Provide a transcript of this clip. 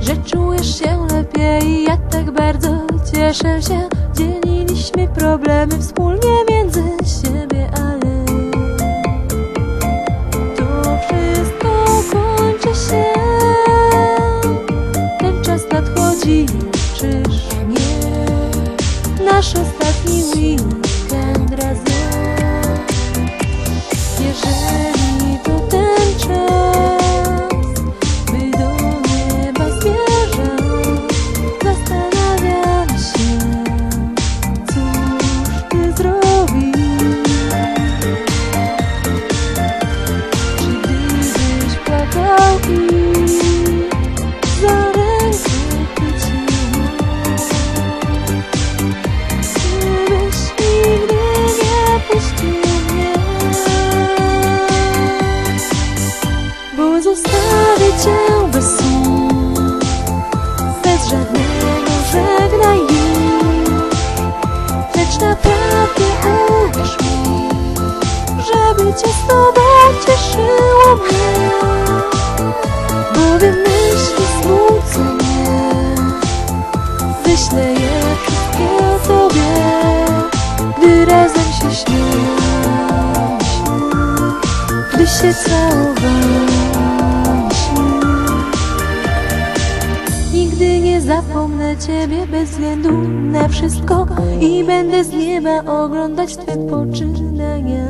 Że czujesz się lepiej, ja tak bardzo cieszę się. Dzieliliśmy problemy wspólnie między siebie, ale to wszystko kończy się. Ten czas nadchodzi, czyż nie? Nasz ostatni weekend razem. Bo zostawię cię bez słów Bez żadnego żegnaj Lecz naprawdę uwierz mi Żeby cię z tobą cieszyło mnie. Bowiem myśli smucą mnie Wyślę je wszystkie tobie Gdy razem się śmialiśmy Gdy się całowaliśmy Nigdy nie zapomnę Ciebie bez względu na wszystko I będę z nieba oglądać Twe poczynania